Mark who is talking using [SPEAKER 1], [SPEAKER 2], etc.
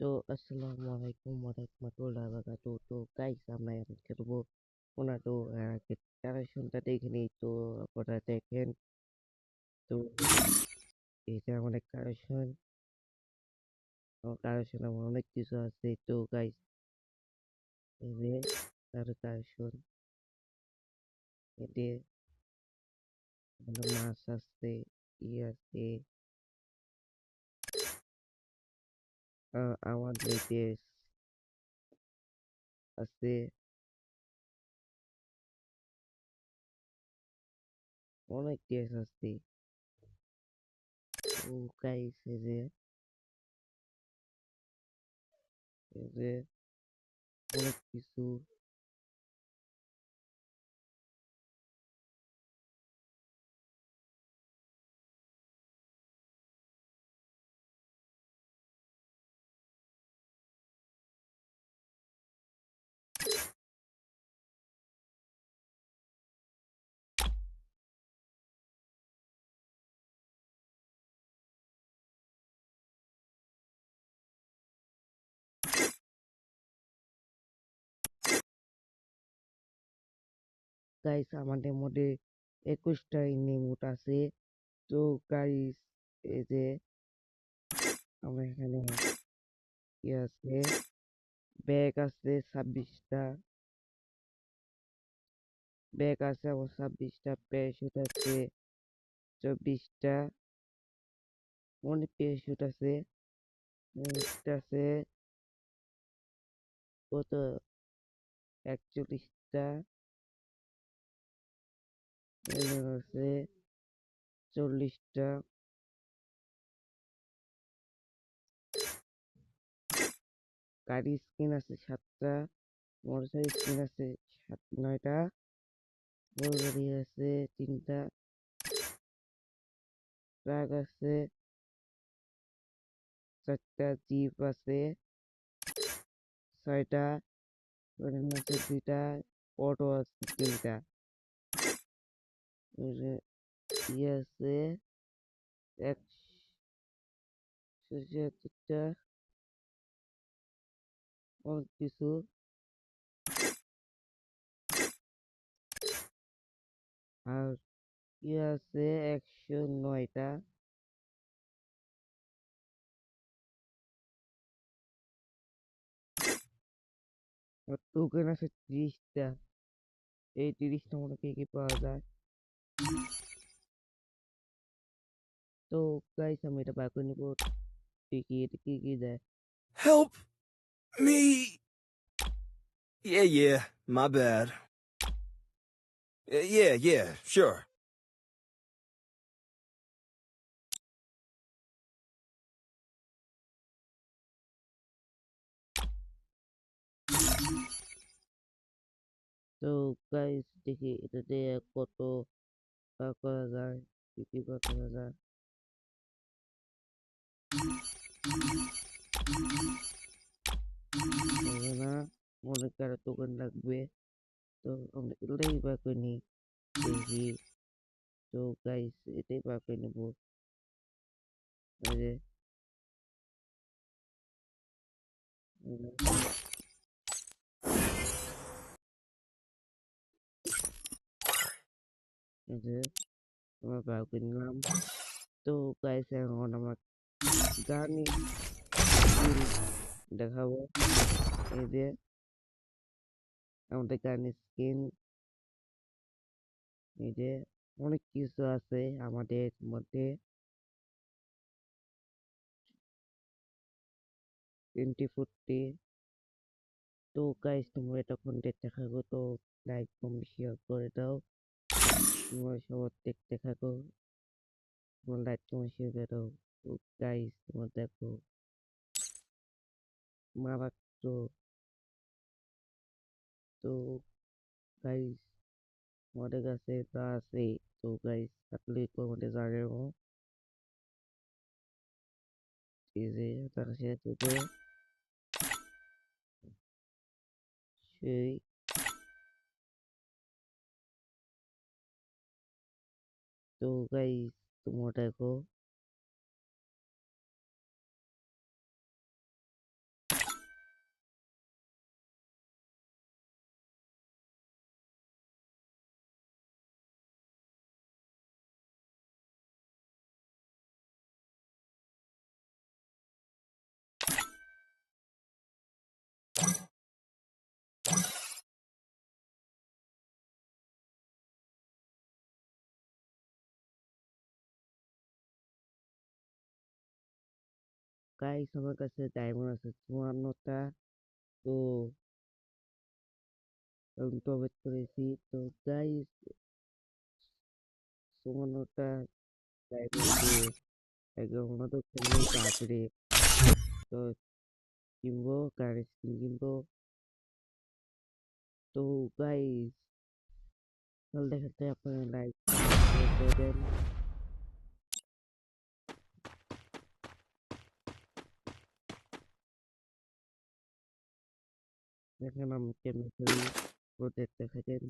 [SPEAKER 1] তো আসসালামু আলাইকুম ওয়ারাহমাতুল্লাহি ওয়াবারাকাতুহ তো গাইস আমরা এখন খেলব ওনাটো কালেকশনটা দেখে নিই তো আপনারা দেখেন তো এটা অনেক কালেকশন কালেকশন আমার অনেক কিছু আছে তো গাইস এই যে তার কালেকশন এতে মাছ আছে ই আছে আমাদের দেশ আছে অনেক দেশ আছে ও গাইস এই যে এই যে অনেক কিছু গাইস আমাদের মধ্যে একুশটা ইমোট আছে। তো গাইস এই যে আমার এখানে কি আছে? ব্যাগ আছে ছাব্বিশটা। ব্যাগ আছে আমার ছাব্বিশটা প্যারাশুট আছে চব্বিশটা। অনেক প্যারাশুট আছে। আছে কত? একচল্লিশটা। আছে চল্লিশটা গাড়ি স্ক্রিন আছে সাতটা, মোটরসাইকেল স্ক্রিন আছে সাত, নয়টা বড় গাড়ি আছে তিনটা, ট্রাক আছে চারটা, জিপ আছে ছয়টা দুইটা, অটো আছে তিনটা। ই আছে একশো ছিয়াত্তরটা অনেক কিছু আর ই আছে একশো নয়টা টোকেন আছে ত্রিশটা এই তিরিশটা মতো কি কি পাওয়া যায় তো গাইস আমি এটা বার করে নিব কি কি এটা কি কি দেয়
[SPEAKER 2] Help me. Yeah, yeah, my bad. Uh, Yeah, yeah, sure.
[SPEAKER 1] তো গাইস দেখি এটা দিয়ে কত বার করা যায় কি কি বার করা যায় হবে না মনে কারও টোকেন লাগবে তো আমরা এটাই বার করে নিই দেখি তো গাইস এটাই বার করে নেব এই যে যে। আমরা নিলাম। তো গাইস এখন আমার গানই দেখাবো। এই যে আমাদের গান স্কিন এই যে অনেক কিছু আছে আমাদের মধ্যে। টোয়েন্টি ফোরটি তো গাইস তোমরা দেখতে থাকো তো লাইক কমেন্ট শেয়ার করে দাও। তোমরা সবার দেখতে থাকো তোমার লাইক কমেন্ট শেয়ার করে গাইস তোমরা দেখো। মারাত্মক তো গাইস আমাদের কাছে তা আছে। তো গাইস থাকলে কমেন্টে জানাব এই যে তার সাথে তো সেই তো গাইস তোমরা দেখো গাইস আমার কাছে ডায়মন্ড আছে চুয়ান্নটা তো আমি প্রবেশ করেছি তো গাইস চুয়ান্নটা ডায়মন্ড একদম আমাদের তো কিনবো কার স্কিন কিনবো তো গাইস তাহলে দেখাতে আপনারা লাইক করে দেন แนะนำเกมนี้คือโปรเจกต์เดอคเดน